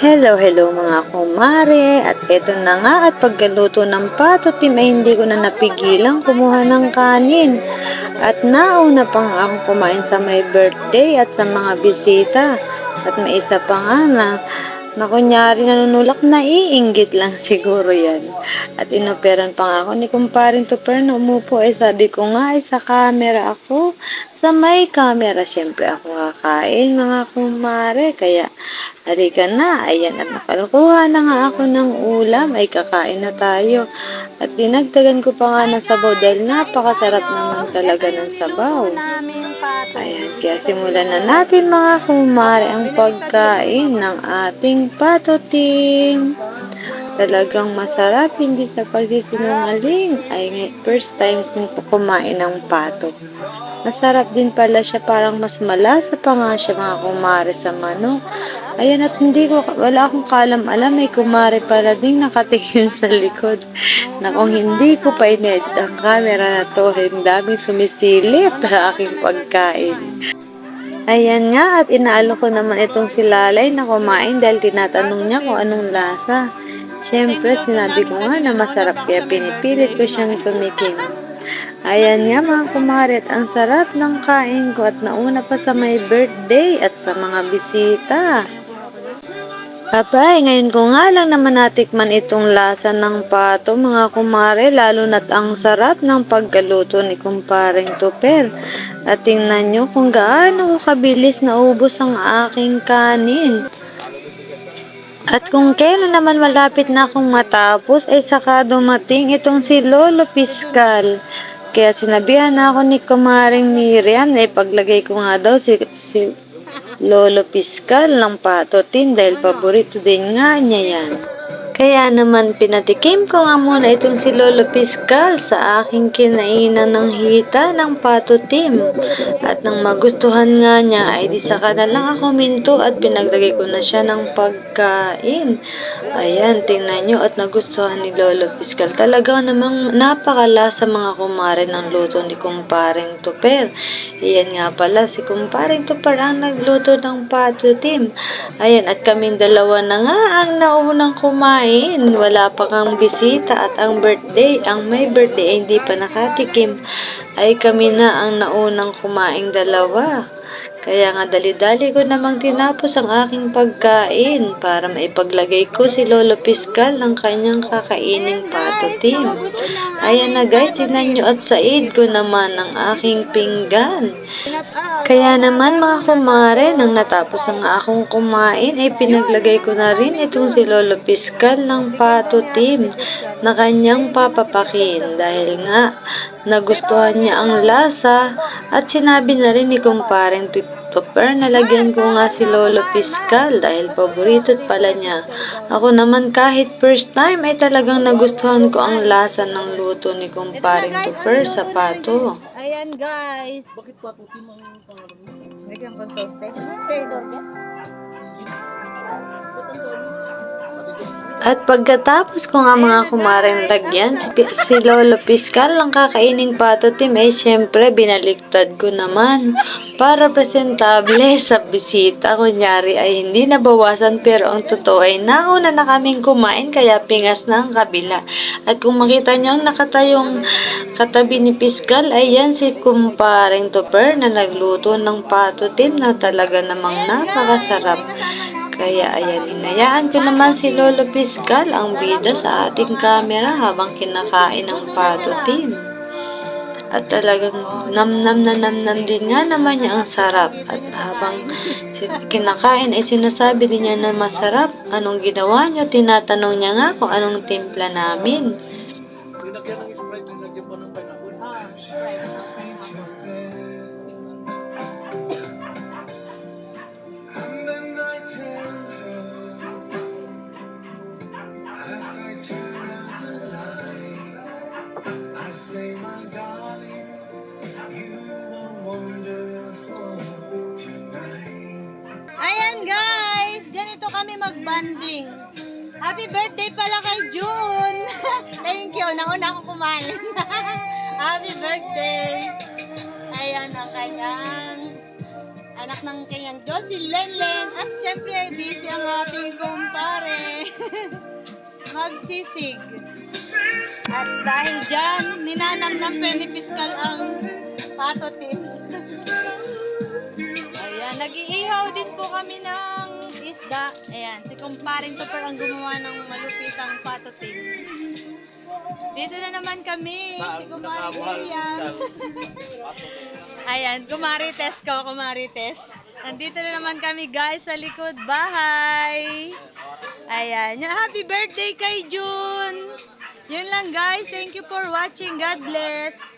Hello, hello mga kumare. At eto na nga at pagkaluto ng pato team ay hindi ko na napigilan kumuha ng kanin. At nauna pang ako kumain sa my birthday at sa mga bisita. At may isa pa nga na na kunyari nanunulak na iinggit lang siguro yan. At inoperan pa nga ako ni kumparin to na umupo ay sabi ko nga ay sa camera ako. Sa may camera syempre ako kakain mga kumare. Kaya halika na. Ayan at nakalukuha na nga ako ng ulam ay kakain na tayo. At dinagdagan ko pa nga ng sabaw dahil napakasarap naman talaga ng sabaw. Ayan, kaya simulan na natin mga kumare ang pagkain ng ating patoting. Talagang masarap, hindi sa pagsisinungaling. Ay, first time kong kumain ng pato. Masarap din pala siya, parang mas malasa pa nga siya mga kumare sa manok. Ayan, at hindi ko, wala akong kalam-alam, may kumare pala din nakatingin sa likod. Na kung hindi ko pa inedit ang camera na to, ang daming sumisilip sa aking pagkain. Ayan nga, at inaalo ko naman itong si Lalay na kumain dahil tinatanong niya kung anong lasa. Siyempre, sinabi ko nga na masarap kaya pinipilit ko siyang tumikim. Ayan nga mga kumare at ang sarap ng kain ko at nauna pa sa my birthday at sa mga bisita. Abay, ngayon ko nga lang naman natikman itong lasa ng pato mga kumare, lalo na't ang sarap ng pagkaluto ni kumparing tuper. At tingnan nyo kung gaano ko kabilis naubos ang aking kanin. At kung kailan naman malapit na akong matapos, ay saka dumating itong si Lolo Piskal. Kaya sinabihan na ako ni Kumaring Miriam na ipaglagay ko nga daw si, si Lolo Piskal ng patotin dahil paborito din nga niya yan. Kaya naman pinatikim ko nga muna itong si Lolo Piskal sa aking kinainan ng hita ng patotim. At nang magustuhan nga niya ay di saka na lang ako minto at pinagdagay ko na siya ng pagkain. Ayan, tingnan nyo at nagustuhan ni Lolo Piskal. Talaga namang napakalasa mga kumare ng luto ni kumparing Tuper. Ayan nga pala, si kumparing Tuper ang nagluto ng patotim. Ayan, at kaming dalawa na nga ang naunang kumain. Wala pa kang bisita at ang birthday, ang may birthday ay hindi pa nakatikim. Ay kami na ang naunang kumain dalawa. Kaya nga dali-dali ko namang tinapos ang aking pagkain para maipaglagay ko si Lolo Piskal ng kanyang kakaining patotim. Ayan na guys, tinan nyo at said ko naman ang aking pinggan. Kaya naman mga kumare, nang natapos ang akong kumain, ay pinaglagay ko na rin itong si Lolo Piskal ng patotim na kanyang papapakin dahil nga nagustuhan niya ang lasa at sinabi na rin ni kumparing Tupper na lagyan ko nga si Lolo Piskal dahil paborito pala niya. Ako naman kahit first time ay talagang nagustuhan ko ang lasa ng luto ni kumparing Tupper sa pato. Ayan guys. Bakit patutin mo ang pangalan mo? Bigyan ko teste. Taylor ka? At pagkatapos ko nga mga kumareng lagyan, si, si Lolo Piskal ang kakainin patotim ay syempre binaliktad ko naman para presentable sa bisita. Kunyari ay hindi nabawasan pero ang totoo ay nauna na kaming kumain kaya pingas na ang kabila. At kung makita niyo ang nakatayong katabi ni Piskal ay yan si kumpareng Tupper na nagluto ng patotim na talaga namang napakasarap. Kaya ayan, hinayaan ko naman si Lolo Piskal ang bida sa ating camera habang kinakain ng pato team. At talagang namnam na namnam din nga naman niya ang sarap. At habang kinakain ay sinasabi din niya na masarap. Anong ginawa niyo? Tinatanong niya nga kung anong timpla namin. Magbanding. Happy birthday pala kay June. Thank you, nauna ako kumain. Happy birthday. Ayan ang kanyang anak ng kanyang Diyos, si Lenlen. At syempre, busy ang ating kumpa Magsisig. At dahil dyan, ninanam ng penny ang patotin. Nag-iihaw din po kami ng isda. Ayan, si kumparing to ang gumawa ng malupitang patotin. Dito na naman kami, si Kumari Leia. Ayan, kumarites ko, kumarites. Nandito na naman kami guys sa likod bahay. Ayan, happy birthday kay June. Yun lang guys, thank you for watching. God bless.